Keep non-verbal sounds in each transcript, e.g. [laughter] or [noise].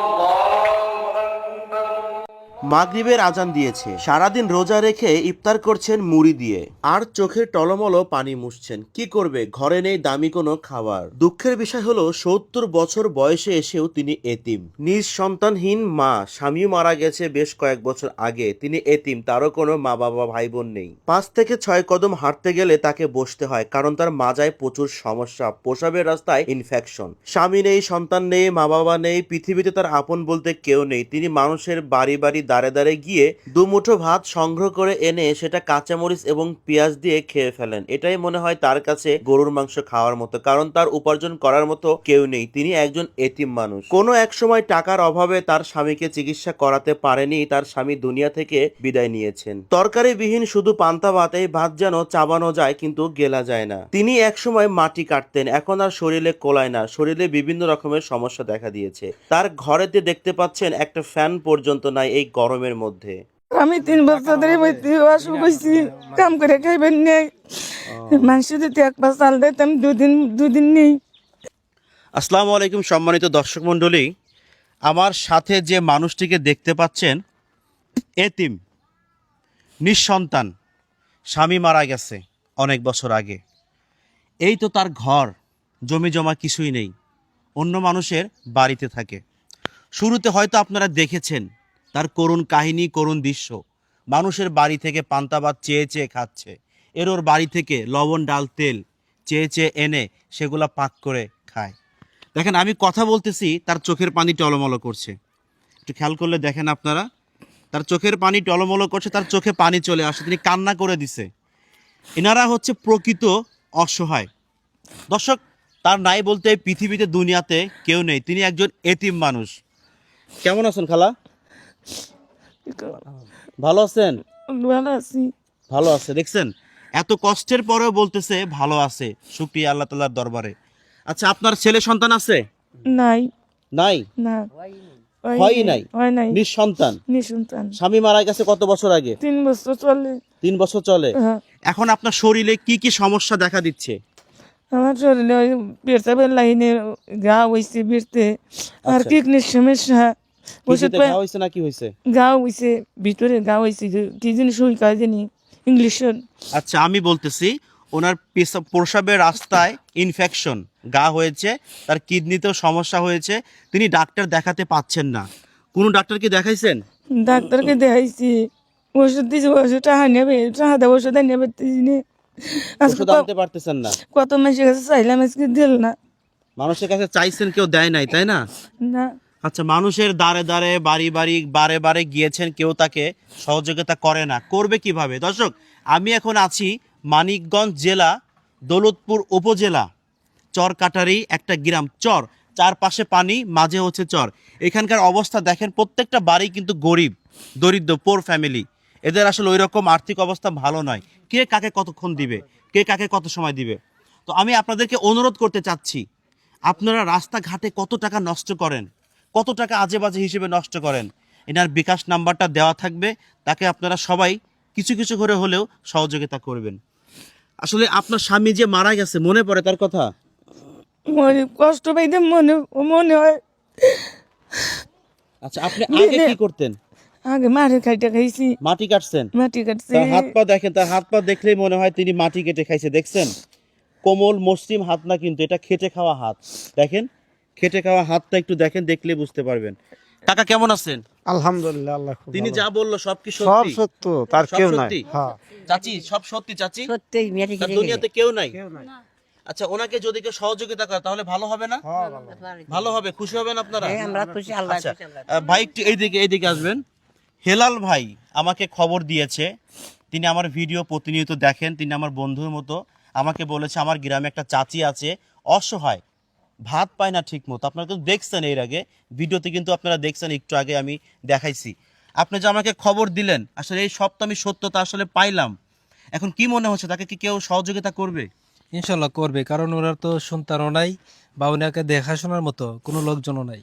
Allah মাগরিবের আজান দিয়েছে। সারাদিন রোজা রেখে ইফতার করছেন মুড়ি দিয়ে। আর চোখের টলমলো পানি মুছছেন। কি করবে? ঘরে নেই দামি কোনো খাবার। দুঃখের বিষয় হলো, সত্তর বছর বয়সে এসেও তিনি এতিম। নিজ সন্তানহীন মা স্বামী মারা গেছে বেশ কয়েক বছর আগে। তিনি এতিম, তারও কোনো মা বাবা ভাই বোন নেই। পাঁচ থেকে ছয় কদম হাঁটতে গেলে তাকে বসতে হয়, কারণ তার মাজায় প্রচুর সমস্যা, প্রসাবের রাস্তায় ইনফেকশন স্বামী নেই, সন্তান নেই মা বাবা নেই, পৃথিবীতে তার আপন বলতে কেউ নেই। তিনি মানুষের বাড়ি বাড়ি দাঁড়ে দাঁড়ে গিয়ে দুমুঠো ভাত সংগ্রহ করে এনে সেটা কাঁচামরিচ এবং পেঁয়াজ দিয়ে খেয়ে ফেলেন। এটাই মনে হয় তার কাছে গরুর মাংস খাওয়ার মতো, কারণ তার উপার্জন করার মতো কেউ নেই। তিনি একজন এতিম মানুষ। কোনো এক সময় টাকার অভাবে তার স্বামীকে চিকিৎসা করাতে পারেনি, তার স্বামী দুনিয়া থেকে বিদায় নিয়েছেন। তরকারি বিহীন শুধু পান্তা ভাত এই ভাত যেন চাবানো যায়, কিন্তু গেলা যায় না। তিনি একসময় মাটি কাটতেন, এখন আর শরীরে কোলায় না। শরীরে বিভিন্ন রকমের সমস্যা দেখা দিয়েছে। তার ঘরেতে দেখতে পাচ্ছেন একটা ফ্যান পর্যন্ত নাই। এই গরমের মধ্যে। আমি তিন বছর ধরে বইতে অসুখ হয়েছি কাম করে খাইবেন নেই মাংস দিতে এক পাঁচ চাল দিতাম দুদিন দুদিন নেই। আসসালামু আলাইকুম সম্মানিত দর্শক মণ্ডলী। আমার সাথে যে মানুষটিকে দেখতে পাচ্ছেন এতিম নিঃসন্তান স্বামী মারা গেছে অনেক বছর আগে। এই তো তার ঘর জমি জমা কিছুই নেই অন্য মানুষের বাড়িতে থাকে। শুরুতে হয়তো আপনারা দেখেছেন তার করুণ কাহিনী, করুণ দৃশ্য। মানুষের বাড়ি থেকে পান্তাবাদ চেয়ে চেয়ে খাচ্ছে। এর ওর বাড়ি থেকে লবণ, ডাল, তেল চেয়ে চেয়ে এনে সেগুলা পাক করে খায়। দেখেন, আমি কথা বলতেছি, তার চোখের পানি টলমলো করছে। একটু খেয়াল করলে দেখেন আপনারা, তার চোখের পানি টলমলো করছে, তার চোখে পানি চলে আসে তিনি কান্না করে দিছে। এনারা হচ্ছে প্রকৃত অসহায়। দর্শক, তার নাই বলতে পৃথিবীতে, দুনিয়াতে কেউ নেই। তিনি একজন এতিম মানুষ। কেমন আছেন খালা? ভালো আছেন? ভালো আছি। ভালো আছে দেখছেন? এত কষ্টের পরেও বলতেছে ভালো আছে সুপ্রিয়া আল্লাহ তালার দরবারে। আচ্ছা আপনার ছেলে সন্তান আছে? নাই। নাই? না। হয়ই নাই? হয় নাই। নিঃসন্তান? নিঃসন্তান। স্বামী মারা গেছে কত বছর আগে? তিন বছর চলে। তিন বছর চলে? হ্যাঁ। এখন আপনার শরীরে কি কি সমস্যা দেখা দিচ্ছে? আমার শরীরে ওই পেটসাপের লাইনে গা হয়েছে বেরতে আর আচ্ছা। কিডনির সমস্যা। ওষুধ না কি ভিতরে কি জিনিস কাজ জানি আচ্ছা আমি বলতেছি ওনার প্রসাবের রাস্তায় ইনফেকশন গা হয়েছে তার কিডনিতেও সমস্যা হয়েছে তিনি ডাক্তার দেখাতে পাচ্ছেন না। কোনো ডাক্তারকে দেখাইছেন? ডাক্তারকে দেখাইছি। ওষুধ দিয়েছে ওষুধ টাকা নেবে টাকা দেবো ওষুধ নেবে দিনে। আজকে ওষুধ ক- আনতে পারতেছেন না। কত মাসের কাছে চাইলাম আজকে দিল না। মানুষের কাছে চাইছেন কেউ দেয় নাই তাই না? না। আচ্ছা মানুষের দাঁড়ে দাঁড়ে বাড়ি বাড়ি, বারে বারে গিয়েছেন, কেউ তাকে সহযোগিতা করে না। করবে কীভাবে? দর্শক, আমি এখন আছি মানিকগঞ্জ জেলা, দৌলতপুর উপজেলা চর কাটারি একটা গ্রাম, চর। চারপাশে পানি, মাঝে হচ্ছে চর। এখানকার অবস্থা দেখেন, প্রত্যেকটা বাড়ি কিন্তু গরিব, দরিদ্র পোর ফ্যামিলি এদের আসলে ওই রকম আর্থিক অবস্থা ভালো নয়। কে কাকে কতক্ষণ দিবে? কে কাকে কত সময় দিবে? তো আমি আপনাদেরকে অনুরোধ করতে চাচ্ছি, আপনারা রাস্তাঘাটে কত টাকা নষ্ট করেন? কত টাকা আজে বাজে হিসেবে নষ্ট করেন? এনার বিকাশ নাম্বারটা দেওয়া থাকবে তাকে আপনারা সবাই কিছু কিছু করে হলেও সহযোগিতা করবেন। আসলে আপনার স্বামী যে মারা গেছে মনে পড়ে তার কথা? মনে কষ্ট পাইতে মনে মনে হয়। আচ্ছা আপনি আগে কি করতেন? আগে মারে খাইটা খাইছি। মাটি কাটছেন? মাটি কাটছি। তার হাত পা দেখেন তার হাত পা দেখলেই মনে হয় তিনি মাটি কেটে খাইছে দেখছেন? কোমল মসৃণ হাত না কিন্তু এটা খেটে খাওয়া হাত। দেখেন খেটে খাওয়া হাতটা একটু দেখেন দেখলে বুঝতে পারবেন। কাকা কেমন আছেন? আলহামদুলিল্লাহ আল্লাহ খুব তিনি ভালো। যা বলল সব কি সব সত্যি সত্য তার সব কেউ নাই সত্যি? হ্যাঁ। চাচি সব সত্যি চাচি? সত্যি মেয়েটি তার দুনিয়াতে কেউ নাই? কেউ নাই। আচ্ছা ওনাকে যদি কেউ সহযোগিতা করে তাহলে ভালো হবে না? হ্যাঁ, ভালো। ভালো হবে। খুশি হবেন আপনারা? হ্যাঁ, আমরা খুশি আল্লাহ আচ্ছা আহ, ভাই একটু এইদিকে এইদিকে আসবেন। হেলাল ভাই আমাকে খবর দিয়েছে। তিনি আমার ভিডিও প্রতিনিয়ত দেখেন তিনি আমার বন্ধুর মতো আমাকে বলেছে আমার গ্রামে একটা চাচি আছে অসহায়। ভাত পায় না ঠিক মতো আপনারা কিন্তু দেখছেন এর আগে ভিডিওতে কিন্তু আপনারা দেখছেন একটু আগে আমি দেখাইছি। আপনি যে আমাকে খবর দিলেন আসলে এই সব তো আমি সত্যতা আসলে পাইলাম। এখন কি মনে হচ্ছে তাকে কি কেউ সহযোগিতা করবে? ইনশাল্লাহ করবে কারণ ওরা তো সন্তানও নাই বা ওনাকে দেখাশোনার মতো কোনো লোকজনও নাই।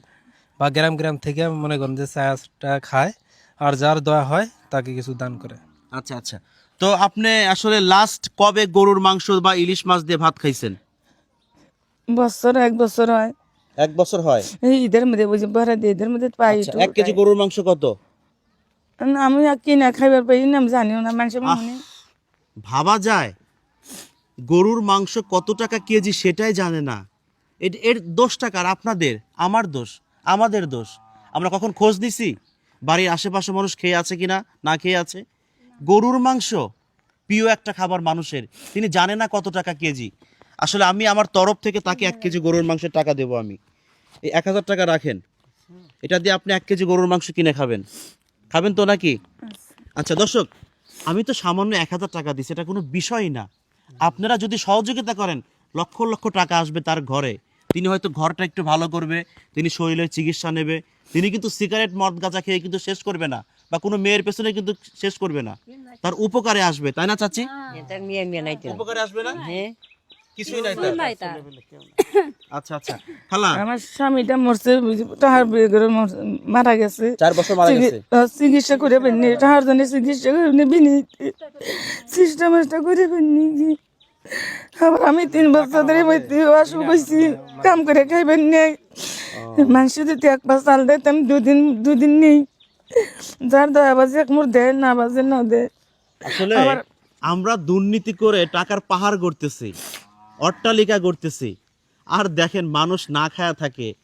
বা গ্রাম গ্রাম থেকে মনে করেন যে চাটা খায় আর যার দয়া হয় তাকে কিছু দান করে। আচ্ছা আচ্ছা। তো আপনি আসলে লাস্ট কবে গরুর মাংস বা ইলিশ মাছ দিয়ে ভাত খাইছেন? বছর এক বছর হয়। এক বছর হয়? এই ঈদের মধ্যে বুঝি ভরা দিয়ে ঈদের মধ্যে পাই আচ্ছা, একটু এক কেজি গরুর মাংস কত? না, আমি আর কিনা খাইবার পাই না আমি জানিও না মানুষের মনে ভাবা যায় গরুর মাংস কত টাকা কেজি সেটাই জানে না। এর- এর দোষ টাকার আপনাদের আমার দোষ আমাদের দোষ। আমরা কখন খোঁজ দিছি বাড়ির আশেপাশে মানুষ খেয়ে আছে কিনা না খেয়ে আছে? গরুর মাংস প্রিয় একটা খাবার মানুষের তিনি জানে না কত টাকা কেজি। আসলে আমি আমার তরফ থেকে তাকে এক কেজি গরুর মাংসের টাকা দেবো আমি। এই এক হাজার টাকা রাখেন। এটা দিয়ে আপনি এক কেজি গরুর মাংস কিনে খাবেন। খাবেন তো নাকি? আচ্ছা দর্শক আমি তো সামান্য এক হাজার টাকা দিচ্ছি এটা কোনো বিষয় না। আপনারা যদি সহযোগিতা করেন লক্ষ লক্ষ টাকা আসবে তার ঘরে। তিনি হয়তো ঘরটা একটু ভালো করবে তিনি শরীরের চিকিৎসা নেবে তিনি কিন্তু সিগারেট মদ গাঁজা খেয়ে কিন্তু শেষ করবে না বা কোনো মেয়ের পেছনে কিন্তু শেষ করবে না। তার উপকারে আসবে তাই না চাচি? তো। উপকারে আসবে না? হ্যাঁ। কিছুই নাই তার। [coughs] আচ্ছা আচ্ছা। খালা। আমার স্বামীটা মরছে তাহার বিয়ে করে মারা গেছে। চার বছর মারা গেছে। চিকিৎসা করে পারিনি তাহার জন্য চিকিৎসা করে করে কি আবার আমি তিন বছর ধরে অসুখ হয়েছি কাম করে খাইবেন নেই মাংস যদি এক পাঁচ চাল দিতাম দুদিন দুদিন নেই। যার দয়া বাজে এক মোর দেয় না বাজে না দেয়। আসলে আমরা দুর্নীতি করে টাকার পাহাড় গড়তেছি। অট্টালিকা গড়তেছি। আর দেখেন মানুষ না খায়া থাকে।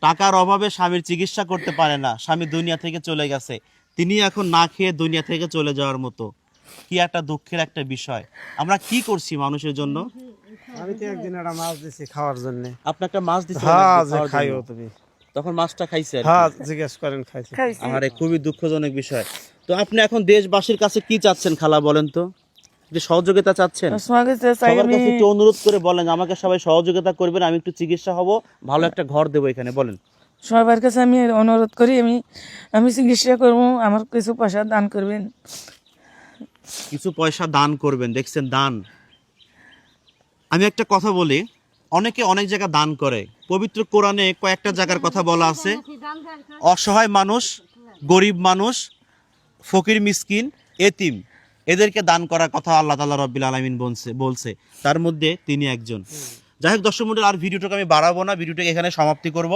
টাকার অভাবে স্বামীর চিকিৎসা করতে পারে না। স্বামী দুনিয়া থেকে চলে গেছে। তিনি এখন না খেয়ে দুনিয়া থেকে চলে যাওয়ার মতো। কি একটা দুঃখের একটা বিষয়। আমরা কি করছি মানুষের জন্য? আমি তো একদিন একটা মাছ দিছি খাওয়ার জন্য। আপনি একটা মাছ দিতে হ্যাঁ যে খাইও তুমি। তখন মাছটা খাইছে হ্যাঁ জিজ্ঞেস করেন খাইছি। খাইছি। আরে খুবই দুঃখজনক বিষয়। তো আপনি এখন দেশবাসীর কাছে কি চাচ্ছেন খালা বলেন তো? যে সহযোগিতা চাচ্ছেন? সবার কাছে একটু অনুরোধ করে বলেন আমাকে সবাই সহযোগিতা করবেন আমি একটু চিকিৎসা হব ভালো একটা ঘর দেবো এখানে বলেন। সবার কাছে আমি অনুরোধ করি আমি আমি চিকিৎসা করব আমার কিছু পয়সা দান করবেন। কিছু পয়সা দান করবেন দেখছেন দান। আমি একটা কথা বলি অনেকে অনেক জায়গা দান করে পবিত্র কোরআনে কয়েকটা জায়গার কথা বলা আছে। অসহায় মানুষ গরিব মানুষ ফকির মিসকিন এতিম। এদেরকে দান করার কথা আল্লাহ তালা রব্বিল আলমিন বলছে বলছে। তার মধ্যে তিনি একজন। যাই হোক দর্শক মন্ডল আর ভিডিওটাকে আমি বাড়াবো না ভিডিওটাকে এখানে সমাপ্তি করব।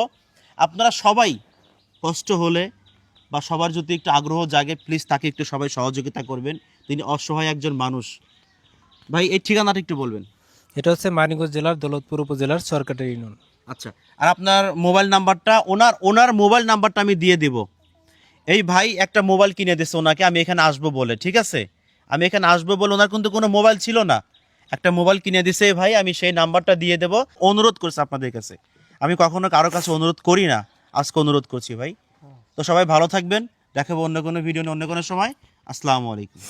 আপনারা সবাই কষ্ট হলে বা সবার যদি একটু আগ্রহ জাগে প্লিজ তাকে একটু সবাই সহযোগিতা করবেন। তিনি অসহায় একজন মানুষ। ভাই এই ঠিকানাটা একটু বলবেন। এটা হচ্ছে মানিকগঞ্জ জেলার দৌলতপুর উপজেলার সরকারি ইউনিয়ন। আচ্ছা আর আপনার মোবাইল নাম্বারটা ওনার ওনার মোবাইল নাম্বারটা আমি দিয়ে দেব। এই ভাই একটা মোবাইল কিনে দিয়েছে ওনাকে আমি এখানে আসব বলে ঠিক আছে? আমি এখানে আসব বলে ওনার কিন্তু কোনো মোবাইল ছিল না। একটা মোবাইল কিনে দিছে, ভাই, আমি সেই নাম্বারটা দিয়ে দেব। অনুরোধ করছি আপনাদের কাছে। আমি কখনো কারও কাছে অনুরোধ করি না। আজকে অনুরোধ করছি, ভাই। তো সবাই ভালো থাকবেন। দেখাবো অন্য কোনো ভিডিও নিয়ে অন্য কোনো সময়। আসসালামু আলাইকুম।